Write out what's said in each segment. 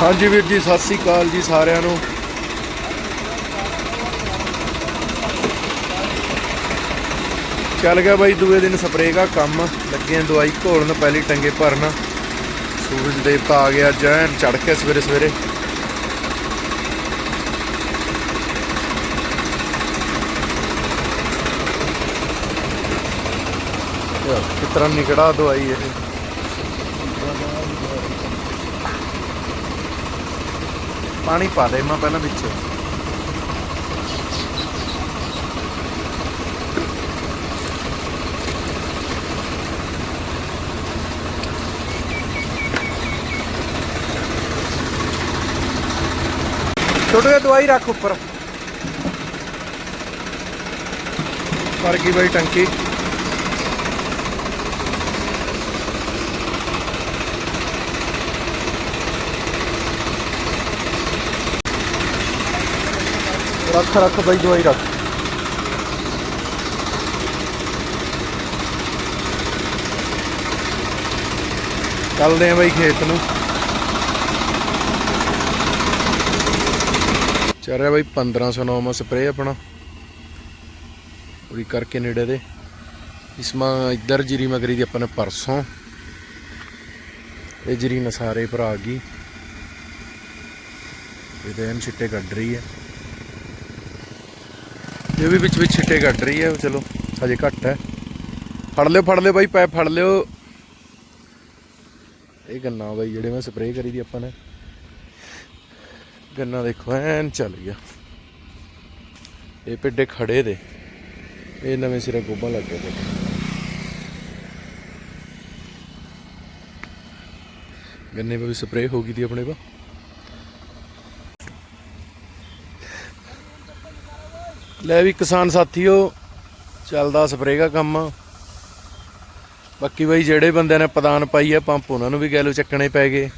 ਹਾਂਜੀ ਵੀਰ ਜੀ, ਸਤਿ ਸ੍ਰੀ ਅਕਾਲ ਜੀ ਸਾਰਿਆਂ ਨੂੰ। ਚੱਲ ਗਿਆ ਬਾਈ, ਦੂਏ ਦਿਨ ਸਪਰੇਅ ਦਾ ਕੰਮ। ਲੱਗੇ ਦਵਾਈ ਘੋਲਣ, ਪਹਿਲੀ ਟੰਗੇ ਭਰਨ। ਸੂਰਜ ਦੇਵਤਾ ਆ ਗਿਆ, ਜੈਨ ਚੜ ਕੇ ਸਵੇਰੇ ਸਵੇਰੇ। ਕਿਤਰਾ ਨਿਕੜਾ ਦਵਾਈ ਇਹ? ਪਾਣੀ ਪਾ ਦੇ ਮੈਂ ਪਹਿਲਾਂ ਵਿੱਚ। ਛੋਟੇ ਦਵਾਈ ਰੱਖ ਉੱਪਰ। ਪਰ ਗਈ ਬਈ ਟੰਕੀ। ਰੱਖ ਰੱਖ ਬਈ ਦਵਾਈ ਰੱਖ। ਚੱਲਦੇ ਆ ਬਈ ਖੇਤ ਨੂੰ। ਚੱਲ ਰਿਹਾ ਬਈ 1509 ਮਾ ਸਪਰੇ ਆਪਣਾ। ਪੂਰੀ ਕਰਕੇ ਨੇੜੇ ਦੇ। ਇਸ ਮਾ ਇੱਧਰ ਜੀਰੀ ਮਗਰੀ ਦੀ ਆਪਾਂ ਨੇ ਪਰਸੋਂ। ਇਹ ਜੀਰੀ ਨਸਾਰੇ ਭਰਾ ਗਈ। ਇਹਦੇ ਐਨ ਛਿੱਟੇ ਕੱਢ ਰਹੀ ਹੈ। ਇਹ ਵੀ ਵਿੱਚ ਵਿੱਚ ਛਿੱਟੇ ਕੱਢ ਰਹੀ ਹੈ, ਚਲੋ, ਹਜੇ ਘੱਟ ਹੈ। ਫੜ ਲਿਓ ਫੜ ਲਿਓ ਬਾਈ ਪੈਪ ਫੜ ਲਿਓ। ਇਹ ਗੰਨਾ ਬਾਈ, ਜਿਹੜੇ ਮੈਂ ਸਪਰੇਅ ਕਰੀ ਦੀ ਆਪਾਂ ਨੇ। ਗੰਨਾ ਦੇਖੋ, ਐਨ ਚੱਲ ਗਿਆ। ਇਹ ਪਿੱਡੇ ਖੜੇ ਦੇ। ਇਹ ਨਵੇਂ ਸਿਰੇ ਗੋਬਾ ਲੱਗ ਗਿਆ ਦੇਖੋ ਗੰਨੇ 'ਤੇ ਵੀ ਸਪਰੇਅ ਹੋ ਗਈ ਦੀ ਆਪਣੇ ਪਾ ਲੈ ਵੀ ਕਿਸਾਨ ਸਾਥੀਓ, ਚੱਲਦਾ ਸਪਰੇਅ ਦਾ ਕੰਮ। ਬਾਕੀ ਬਈ ਜਿਹੜੇ ਬੰਦਿਆਂ ਨੇ ਪਦਾਨ ਪਾਈ ਆ, ਪੰਪ ਉਹਨਾਂ ਨੂੰ ਵੀ ਗੈਲੋ ਚੱਕਣੇ ਪੈ ਗਏ।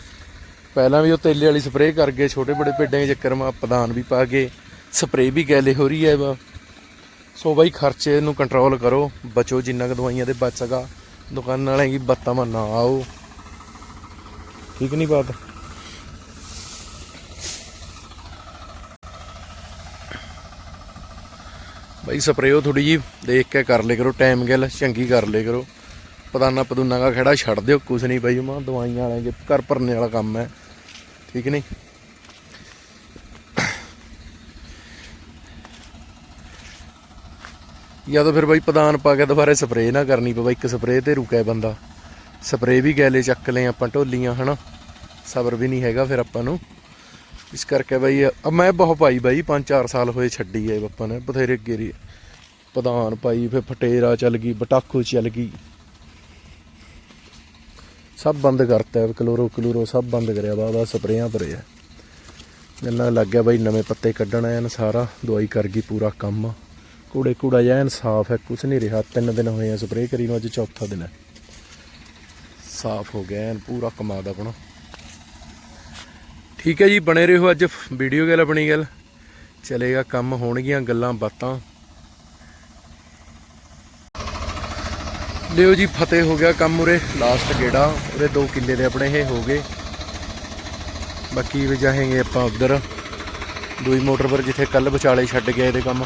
ਪਹਿਲਾਂ ਵੀ ਉਹ ਤੇਲੇ ਵਾਲੀ ਸਪਰੇਅ ਕਰ ਗਏ, ਛੋਟੇ ਬੜੇ ਪੇਡਾਂ ਦੇ ਚੱਕਰ ਮਾ ਪਦਾਨ ਵੀ ਪਾ ਗਏ, ਸਪਰੇਅ ਵੀ ਗੈਲੇ ਹੋ ਰਹੀ ਹੈ ਵਾ ਸੋ ਬਾਈ ਖਰਚੇ ਨੂੰ ਕੰਟਰੋਲ ਕਰੋ, ਬਚੋ ਜਿੰਨਾ ਕੁ ਦਵਾਈਆਂ ਦੇ ਬਚ ਸਕਾ। ਦੁਕਾਨਾਂ ਵਾਲਿਆਂ ਦੀ ਬੱਤਾਂ ਮਾ ਨਾ ਆਓ। ਠੀਕ ਨਹੀਂ ਬਾਤ? ਬਾਈ ਸਪਰੇਅ ਥੋੜੀ ਜੀ ਦੇਖ ਕੇ ਕਰ ਲੇ ਕਰੋ ਟਾਈਮ ਗੱਲ ਚੰਗੀ ਕਰ ਲੇ ਕਰੋ। ਪਦਾਨਾ ਪਦੂਨਾ ਦਾ ਖੜਾ ਛੱਡ ਦਿਓ, ਕੁਛ ਨਹੀਂ ਬਾਈ, ਮਾ ਦਵਾਈਆਂ ਵਾਲੇ ਦੇ ਘਰ ਭਰਨੇ ਵਾਲਾ ਕੰਮ ਹੈ। ਠੀਕ ਨਹੀਂ? ਜਾਂ ਤਾਂ ਫਿਰ ਬਾਈ ਪਦਾਨ ਪਾ ਕੇ ਦੁਬਾਰੇ ਸਪਰੇਅ ਨਾ ਕਰਨੀ ਪਵੇ, ਇੱਕ ਸਪਰੇਅ ਤੇ ਰੁਕਿਆ ਬੰਦਾ। ਸਪਰੇਅ ਵੀ ਗੈਲੇ ਚੱਕ ਲਏ ਆਪਾਂ ਢੋਲੀਆਂ, ਹਨਾ? ਸਬਰ ਵੀ ਨਹੀਂ ਹੈਗਾ ਫਿਰ ਆਪਾਂ ਨੂੰ। ਇਸ ਕਰਕੇ ਬਾਈ ਮੈਂ ਬਹੁਤ ਪਾਈ ਬਾਈ 5-4 ਸਾਲ ਹੋਏ ਛੱਡੀ ਐ ਆਪਾਂ ਨੇ, ਬਥੇਰੇ ਗੇਰੀ। ਪਦਾਨ ਪਾਈ ਫਿਰ ਫਟੇਰਾ ਚੱਲ ਗਈ ਬਟਾਕੂ ਚੱਲ ਗਈ। ਸਭ ਬੰਦ ਕਰਤਾ, ਕਲੋਰੋ ਕਲੋਰੋ ਸਭ ਬੰਦ ਕਰਿਆ ਵਾ ਸਪਰੇਆਂ ਭਰੇ ਆ ਗੱਲਾਂ ਲੱਗ ਗਿਆ ਬਾਈ, ਨਵੇਂ ਪੱਤੇ ਕੱਢਣ ਐਨ ਸਾਰਾ, ਦਵਾਈ ਕਰ ਗਈ ਪੂਰਾ ਕੰਮ। ਕੂੜੇ ਕੂੜਾ ਜਿਹਾ ਐਨ ਸਾਫ਼ ਹੈ ਕੁਝ ਨਹੀਂ ਰਿਹਾ, ਤਿੰਨ ਦਿਨ ਹੋਏ ਆ ਸਪਰੇਅ ਕਰੀ ਨੂੰ, ਅੱਜ ਚੌਥਾ ਦਿਨ ਹੈ। ਸਾਫ਼ ਹੋ ਗਿਆ ਐਨ, ਪੂਰਾ ਕਮਾਦ ਆਪਣਾ। ਠੀਕ ਹੈ ਜੀ, ਬਣੇ ਰਹੋ ਅੱਜ ਵੀਡੀਓ ਗੱਲ, ਆਪਣੀ ਗੱਲ। ਚਲੇਗਾ ਕੰਮ, ਹੋਣਗੀਆਂ ਗੱਲਾਂ, ਬਾਤਾਂ। ਲਿਓ ਜੀ, ਫਤਿਹ ਹੋ ਗਿਆ ਕੰਮ ਉਰੇ ਲਾਸਟ ਗੇੜਾ। ਉਰੇ 2 ਕਿੱਲੇ ਦੇ ਆਪਣੇ ਇਹ ਹੋ ਗਏ। ਬਾਕੀ ਵਜਾਹਾਂਗੇ ਆਪਾਂ ਉਧਰ। ਦੂਈ ਮੋਟਰ ਪਰ ਜਿੱਥੇ ਕੱਲ ਵਿਚਾਲੇ ਛੱਡ ਗਏ ਇਹਦੇ ਕੰਮ।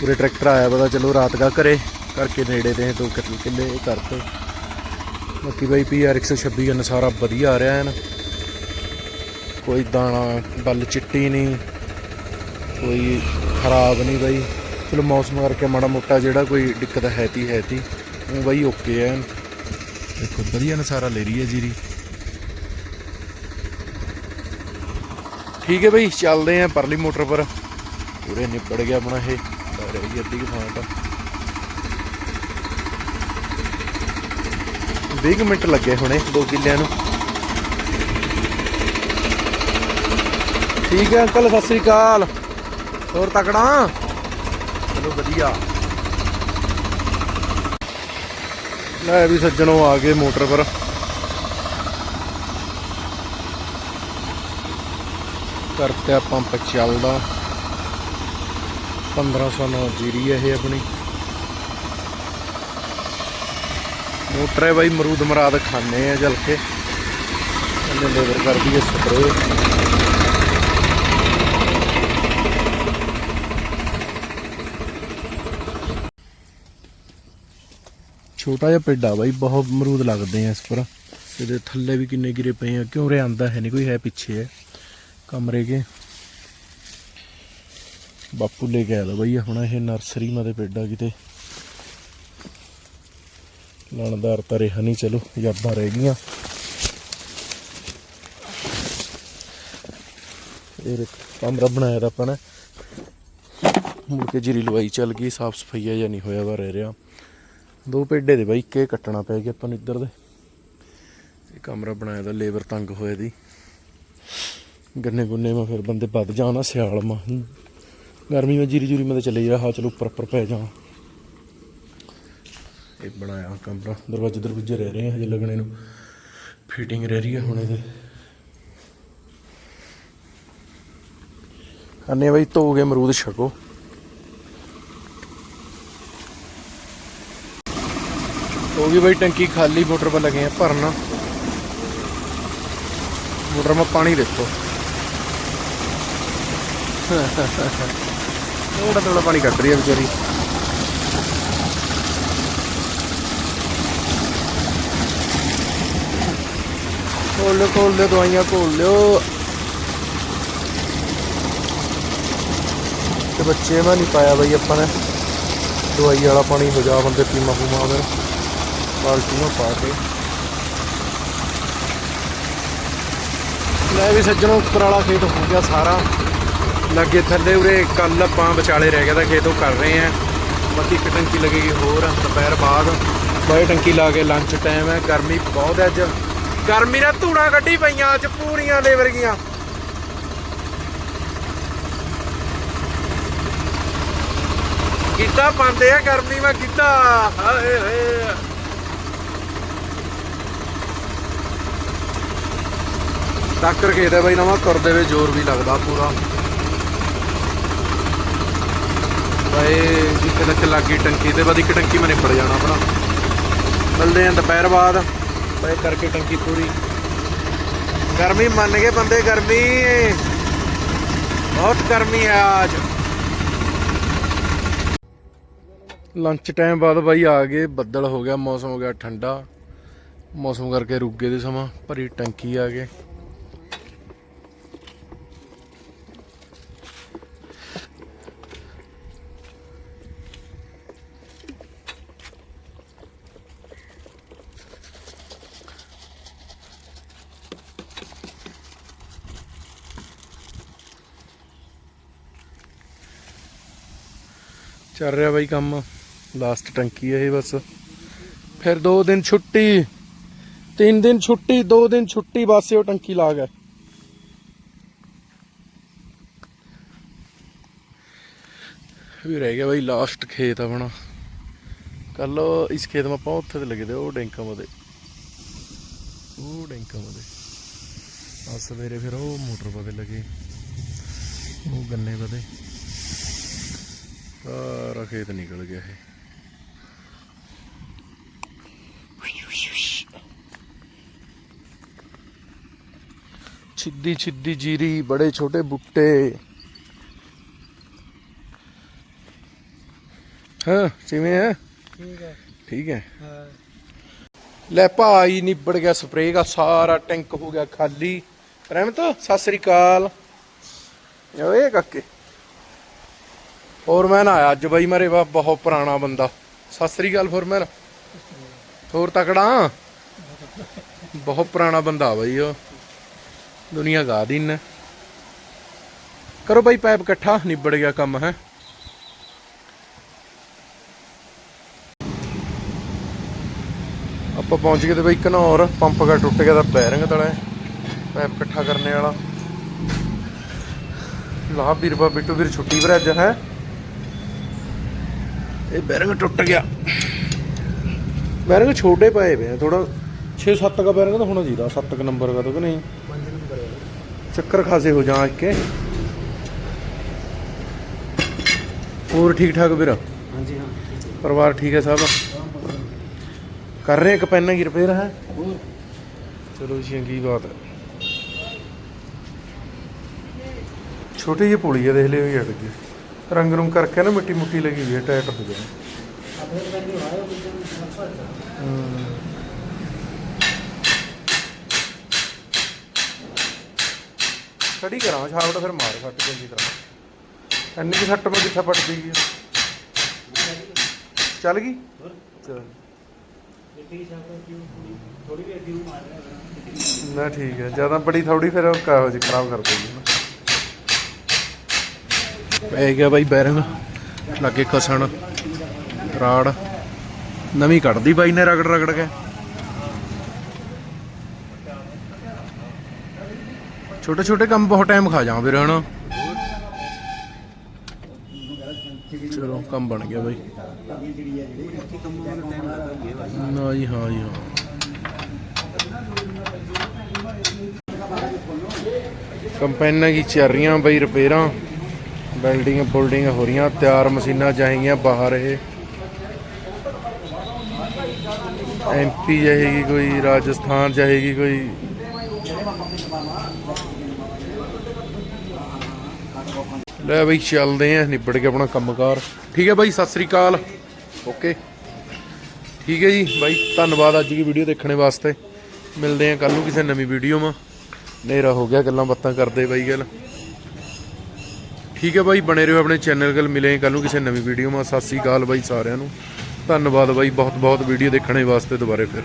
ਪੂਰੇ ਟਰੈਕਟਰ ਆਇਆ ਪਤਾ, ਚਲੋ ਰਾਤ ਦਾ ਘਰੇ। ਕਰਕੇ ਨੇੜੇ ਦੇ ਦੋ ਕਿੱਲੇ ਇਹ ਕਰਤੇ। ਬਾਕੀ ਬਾਈ ਪੀਆਰ 126 ਅਨਸਾਰਾ ਵਧੀਆ ਆ ਰਿਹਾ ਹੈ ਨਾ। ਕੋਈ ਦਾਣਾ ਬੱਲ ਚਿੱਟੀ ਨਹੀਂ ਕੋਈ ਖਰਾਬ ਨਹੀਂ ਬਾਈ। ਚਲੋ ਮੌਸਮ ਕਰਕੇ ਮਾੜਾ ਮੋਟਾ ਜਿਹੜਾ ਕੋਈ ਦਿੱਕਤ ਹੈ ਤੀ ਹੈ ਤੀ ਉਹ ਬਾਈ ਓਕੇ ਹੈ ਦੇਖੋ ਵਧੀਆ ਨਸਾਰਾ ਲੈ ਰਹੀ ਹੈ ਜੀਰੀ। ਠੀਕ ਹੈ ਬਾਈ ਚੱਲਦੇ ਆਂ ਪਰਲੀ ਮੋਟਰ ਪਰ। ਪੂਰੇ ਨਿਬੜ ਗਿਆ ਆਪਣਾ ਇਹ ਰਹਿ ਅੱਧੀ ਤਾਂ। 20 ਮਿੰਟ ਲੱਗੇ ਹੁਣੇ 2 ਕਿੱਲਿਆਂ ਨੂੰ। ਠੀਕ ਹੈ ਅੰਕਲ ਸਤਿ ਸ੍ਰੀ ਅਕਾਲ। ਹੋਰ ਤਕੜਾ? ਚਲੋ ਵਧੀਆ। ਲੈ ਵੀ ਸੱਜਣੋਂ ਆ ਗਏ ਮੋਟਰ ਪਰ। ਕਰਤੇ ਪੰਪ ਚੱਲਦਾ। 1509 ਜੀਰੀ ਹੈ ਇਹ ਆਪਣੀ। ਮੋਟਰ ਹੈ ਬਾਈ ਮਰੂਦ ਮਰਾਦ ਖਾਣੇ ਆ ਜਲ ਕੇ। ਇਹਨੇ ਲੇਬਰ ਕਰਦੀ ਹੈ ਸਪਰੇ ਛੋਟਾ ਜਿਹਾ ਪਿੰਡ ਆ ਬਾਈ, ਬਹੁਤ ਮਰੂਦ ਲੱਗਦੇ ਆ ਇਸ ਪਰ। ਇਹਦੇ ਥੱਲੇ ਵੀ ਕਿੰਨੇ ਗਿਰੇ ਪਏ ਆ, ਕਿਉਂ ਰੇ ਆਂਦਾ ਹੈ ਨਹੀਂ ਕੋਈ ਹੈ ਪਿੱਛੇ ਹੈ। ਕਮਰੇ ਕੇ। ਬਾਪੂ ਲੈ ਕੇ ਆਇਆ ਬਈ, ਹੁਣ ਇਹ ਨਰਸਰੀ ਮਾ ਦੇ ਪਿੰਡ ਆ ਕਿਤੇ। ਲਣਦਾਰ ਤਾਂ ਰਿਹਾ ਨਹੀਂ ਚਲੋ, ਯਾਦਾਂ ਰਹਿ ਗਈਆਂ। ਇਹ ਕਮਰਾ ਬਣਾਇਆ ਤਾਂ ਆਪਾਂ ਨੇ। ਮੁੜ ਕੇ ਜੀਰੀ ਲਵਾਈ ਚੱਲ ਗਈ, ਸਾਫ਼ ਸਫਾਈਆ ਜਾਂ ਨਹੀਂ ਹੋਇਆ ਵਾ, ਰਹਿ ਰਿਹਾ। ਦੋ ਪੇਡੇ ਦੇ ਬਾਈ ਕੇ ਕੱਟਣਾ ਪੈ ਗਿਆ ਆਪਾਂ ਨੂੰ ਇੱਧਰ ਦੇ। ਇਹ ਕਮਰਾ ਬਣਾਇਆ ਦਾ, ਲੇਬਰ ਤੰਗ ਹੋਏ ਦੀ। ਗੰਨੇ ਗੁੰਨੇ ਮਾ ਫਿਰ ਬੰਦੇ ਵੱਧ ਜਾਣਾ, ਸਿਆਲ ਮਾ। ਗਰਮੀ ਮਾ ਜੀਰੀ ਜੂਰੀ ਮਾ ਤਾਂ ਚਲੇ ਜਾ, ਹਾਂ ਚਲੋ ਉੱਪਰ ਉੱਪਰ ਪੈ ਜਾ ਇਹ ਬਣਾਇਆ ਕਮਰਾ, ਦਰਵਾਜ਼ੇ ਦਰਵਾਜ਼ੇ ਰਹਿ ਰਹੇ ਹਜੇ ਲੱਗਣੇ ਨੂੰ। ਫਿਟਿੰਗ ਰਹਿ ਰਹੀ ਹੈ ਹੁਣ ਇਹਦੇ। ਅੰਨੇ ਬਾਈ, ਧੋ ਕੇ ਅਮਰੂਦ ਛਕੋ। ਹੋ ਗਈ ਬਈ ਟੰਕੀ ਖਾਲੀ, ਮੋਟਰ 'ਤੇ ਲਗੇ ਆ ਭਰਨ। ਮੋਟਰ 'ਮਾ ਪਾਣੀ ਦੇਖੋ। ਥੋੜਾ ਥੋੜਾ ਪਾਣੀ ਕੱਢ ਰਹੀ ਹੈ ਵਿਚਾਰੀ। ਖੋਲ ਲਿਓ ਖੋਲ ਦਵਾਈਆਂ ਖੋਲ ਲਿਓ। ਤੇ ਬੱਚੇ ਮੈਂ ਨਹੀਂ ਪਾਇਆ ਬਈ ਆਪਾਂ ਨੇ। ਦਵਾਈ ਵਾਲਾ ਪਾਣੀ ਹੋ ਜਾ ਬੰਦੇ ਪੀਮਾ ਪੂਮਾ ਫਿਰ ਬਾਲਟੀ ਨੂੰ ਪਾ ਕੇ। ਲੈ ਵੀ ਸੱਜਣੋ, ਉੱਪਰ ਵਾਲਾ ਖੇਤ ਹੋ ਗਿਆ ਸਾਰਾ। ਲੱਗੇ ਥੱਲੇ ਉਰੇ ਕੱਲ ਆਪਾਂ ਵਿਚਾਲੇ ਰਹਿ ਗਿਆ ਤਾਂ ਖੇਤ ਕਰ ਰਹੇ ਆ। ਬਾਕੀ ਇੱਕ ਟੰਕੀ ਲੱਗੇਗੀ ਹੋਰ, ਦੁਪਹਿਰ ਬਾਅਦ। ਬਾਈ ਟੰਕੀ ਲਾ ਕੇ ਲੰਚ ਟਾਈਮ ਹੈ, ਗਰਮੀ ਬਹੁਤ ਹੈ ਅੱਜ। ਗਰਮੀ ਨਾਲ ਧੂਣਾ ਕੱਢੀ ਪਈਆਂ ਅੱਜ ਪੂਰੀਆਂ ਲੇਬਰ ਗੀਆਂ ਗਿੱਧਾ ਪਾਉਂਦੇ ਆ ਗਰਮੀ ਮੈਂ ਗਿੱਧਾ ਹਾਏ ਹਾਏ। ਟੱਕਰ ਖੇਤ ਹੈ ਬਾਈ ਨਵਾਂ ਤੁਰਦੇ ਵੇ ਜ਼ੋਰ ਵੀ ਲੱਗਦਾ ਪੂਰਾ। ਬਾਏ ਜਿੱਥੇ ਤੱਕ ਲੱਗੀ ਟੰਕੀ ਤੇ ਬਾਅਦ ਇੱਕ ਟੰਕੀ ਮੈਂ ਨਿਪੜ ਜਾਣਾ ਆਪਣਾ ਮਿਲਦੇ ਆਂ ਦੁਪਹਿਰ ਬਾਅਦ। ਬਾਏ ਕਰਕੇ ਟੰਕੀ ਪੂਰੀ। ਗਰਮੀ ਮੰਨ ਗਏ ਬੰਦੇ, ਗਰਮੀ। ਬਹੁਤ ਗਰਮੀ ਹੈ ਅੱਜ। ਲੰਚ ਟਾਈਮ ਬਾਅਦ ਬਾਈ ਆ ਗਏ, ਬੱਦਲ ਹੋ ਗਿਆ, ਮੌਸਮ ਹੋ ਗਿਆ ਠੰਡਾ। ਮੌਸਮ ਕਰਕੇ ਰੁਕ ਗਏ ਦੇ ਸਮਾਂ, ਭਰੀ ਟੰਕੀ ਆ ਗਏ। ਚੱਲ ਰਿਹਾ ਬਾਈ ਕੰਮ। ਲਾਸਟ ਟੰਕੀ ਹੈ ਇਹ ਬਸ। ਫਿਰ 2 ਦਿਨ ਛੁੱਟੀ। 3 ਦਿਨ ਛੁੱਟੀ 2 ਦਿਨ ਛੁੱਟੀ, ਬਸ ਉਹ ਟੰਕੀ ਲਾ ਗਏ ਵੀ ਰਹਿ ਗਿਆ ਬਾਈ ਲਾਸਟ ਖੇਤ ਆਪਣਾ। ਕੱਲ ਇਸ ਖੇਤ ਮਾ ਆਪਾਂ ਉੱਥੇ ਤੇ ਲੱਗੇ ਤੇ ਉਹ ਡੈਂਕਾਂ ਮਦੇ ਉਹ ਡੈਂਕਾਂ ਮਦੇ ਆ ਸਵੇਰੇ ਫਿਰ ਉਹ ਮੋਟਰ ਪਾ ਲੱਗੇ। ਉਹ ਗੰਨੇ ਪਦੇ ਸਾਰਾ ਖੇਤ ਨਿਕਲ ਗਿਆ ਇਹ। ਛਿੱਦੀ ਛਿੱਦੀ ਜੀਰੀ ਬੜੇ ਛੋਟੇ ਬੁੱਟੇ। ਹਾਂ ਕਿਵੇਂ ਹੈ ਠੀਕ ਹੈ ਠੀਕ ਹੈ। ਹਾਂ। ਲੈ ਭਾਈ ਨਿਬੜ ਗਿਆ ਸਪਰੇਅ ਦਾ ਸਾਰਾ ਟੈਂਕ ਹੋ ਗਿਆ ਖਾਲੀ। ਰਹਿਮਤ ਸਤਿ ਸ੍ਰੀ ਅਕਾਲ। ਓਏ ਕਾਕੇ। ਫੋਰਮੈਨ ਆਇਆ ਅੱਜ ਬਾਈ ਮਾਰੇ ਵਾ ਬਹੁਤ ਪੁਰਾਣਾ ਬੰਦਾ। ਸਤਿ ਸ੍ਰੀ ਅਕਾਲ ਫੋਰਮੈਨ। ਹੋਰ ਤਕੜਾ? ਬਹੁਤ ਪੁਰਾਣਾ ਬੰਦਾ ਬਾਈ ਉਹ। ਦੁਨੀਆ ਗਾ ਦਿਨ ਕਰੋ ਬਾਈ ਪਾਈਪ ਇਕੱਠਾ, ਨਿਬੜ ਗਿਆ ਕੰਮ, ਹੈ। ਆਪਾਂ ਪਹੁੰਚ ਗਏ ਤੇ ਬਾਈ ਘਨੌਰ, ਪੰਪ ਕਾ ਟੁੱਟ ਗਿਆ ਤਾਂ ਬੈਰਿੰਗ ਤਲੇ। ਪੈਪ ਇਕੱਠਾ ਕਰਨੇ ਵਾਲਾ। ਲਾ ਵੀਰਬਾ ਬਿੱਟੂ ਵੀਰ ਛੁੱਟੀ ਪਰ ਅੱਜ, ਹੈ। ਇਹ ਬੈਰਿੰਗ ਟੁੱਟ ਗਿਆ। ਬੈਰਿੰਗ ਛੋਟੇ ਪਏ ਵੇ ਥੋੜਾ 6-7 ਦਾ ਬੈਰਿੰਗ ਤਾਂ ਹੋਣਾ ਚਾਹੀਦਾ 7 ਕ ਨੰਬਰ ਦਾ ਤਾਂ ਕਿ ਨਹੀਂ? ਚੱਕਰ ਖਾਸੇ ਹੋ ਜਾ ਕੇ ਹੋਰ ਠੀਕ ਠਾਕ ਵੀਰ? ਹਾਂਜੀ ਹਾਂ ਪਰਿਵਾਰ ਠੀਕ ਹੈ ਸਭ? ਕਰ ਰਹੇ ਇੱਕ ਪੈਨ ਕੀ ਰਿਪੇਅਰ ਹੈ? ਹੋਰ? ਚਲੋ ਕੀ ਬਾਤ ਹੈ। ਛੋਟੀ ਜਿਹੀ ਪੁਲੀ ਆ ਦੇਖ ਲਿਓ ਯਾਰ ਅੱਗੇ ਰੰਗ ਰੂੰਗ ਕਰਕੇ ਨਾ ਮਿੱਟੀ ਮੁੱਟੀ ਲੱਗੀ ਹੋਈ ਹੈ, ਟਾਇਟ ਹੋ ਗਿਆ ਖੜੀ ਕਰਾਂ ਛਾਵਟ ਫਿਰ ਮਾਰ, ਸੱਟ ਚੰਗੀ ਤਰ੍ਹਾਂ। ਇੰਨੀ ਕਿ ਸੱਟ ਮੈਂ ਕਿੱਥੇ ਪੱਟ ਗਈ ਚੱਲ ਗਈ? ਚੱਲ। ਨਾ ਠੀਕ ਹੈ, ਜ਼ਿਆਦਾ ਬੜੀ ਥੋੜੀ ਫਿਰ ਉਹ ਕਾਹੋ ਜੀ ਖਰਾਬ ਕਰ ਦੇਗੀ। ਪੈ ਗਿਆ ਬਾਈ ਬੈਰਿੰਗ, ਲੱਗੇ ਕਸਣ ਰਾੜ। ਨਵੀਂ ਕੱਢਦੀ ਬਾਈ ਨੇ ਰਗੜ ਰਗੜ ਕੇ। ਛੋਟੇ ਛੋਟੇ ਕੰਮ ਬਹੁਤ ਟਾਈਮ ਖਾ ਜਾਂ ਵੀਰ, ਹਨਾ? ਚਲੋ, ਕੰਮ ਬਣ ਗਿਆ ਬਾਈ। ਨਾ ਜੀ, ਹਾਂ ਜੀ, ਹਾਂ। ਕੰਪੈਨਾਂ ਕੀ ਚੱਲ ਰਹੀਆਂ ਬਈ, ਰਿਪੇਅਰਾਂ? ਬਿਲਡਿੰਗ ਬੁਲਡਿੰਗ ਹੋ ਰਹੀਆਂ, ਤਿਆਰ ਮਸ਼ੀਨਾਂ ਜਾਏਗੀਆਂ ਬਾਹਰ ਇਹ। ਐਮਪੀ ਜਾਏਗੀ ਕੋਈ, ਰਾਜਸਥਾਨ ਜਾਏਗੀ ਕੋਈ। ਲੈ ਬਈ ਚੱਲਦੇ ਆਂ, ਨਿਬੜ ਕੇ ਆਪਣਾ ਕੰਮਕਾਰ। ਠੀਕ ਹੈ ਬਾਈ, ਸਤਿ ਸ੍ਰੀ ਅਕਾਲ। ਓਕੇ ਠੀਕ ਹੈ ਜੀ, ਬਾਈ ਧੰਨਵਾਦ ਅੱਜ ਦੀ ਵੀਡੀਓ ਦੇਖਣ ਵਾਸਤੇ। ਮਿਲਦੇ ਆਂ ਕੱਲ ਨੂੰ ਕਿਸੇ ਨਵੀਂ ਵੀਡੀਓ ਮਾ। ਹਨੇਰਾ ਹੋ ਗਿਆ, ਗੱਲਾਂ ਬਾਤਾਂ ਕਰਦੇ ਬਾਈ ਗੱਲ। ਠੀਕ ਹੈ ਬਾਈ, ਬਣੇ ਰਹੋ ਆਪਣੇ ਚੈਨਲ ਗੱਲ ਮਿਲੇ ਕੱਲ ਨੂੰ ਕਿਸੇ ਨਵੀਂ ਵੀਡੀਓ ਮਾ ਸਤਿ ਸ੍ਰੀ ਅਕਾਲ ਬਾਈ ਸਾਰਿਆਂ ਨੂੰ। ਧੰਨਵਾਦ ਬਾਈ ਬਹੁਤ ਬਹੁਤ ਵੀਡੀਓ ਦੇਖਣੇ ਵਾਸਤੇ ਦੁਬਾਰੇ ਫਿਰ।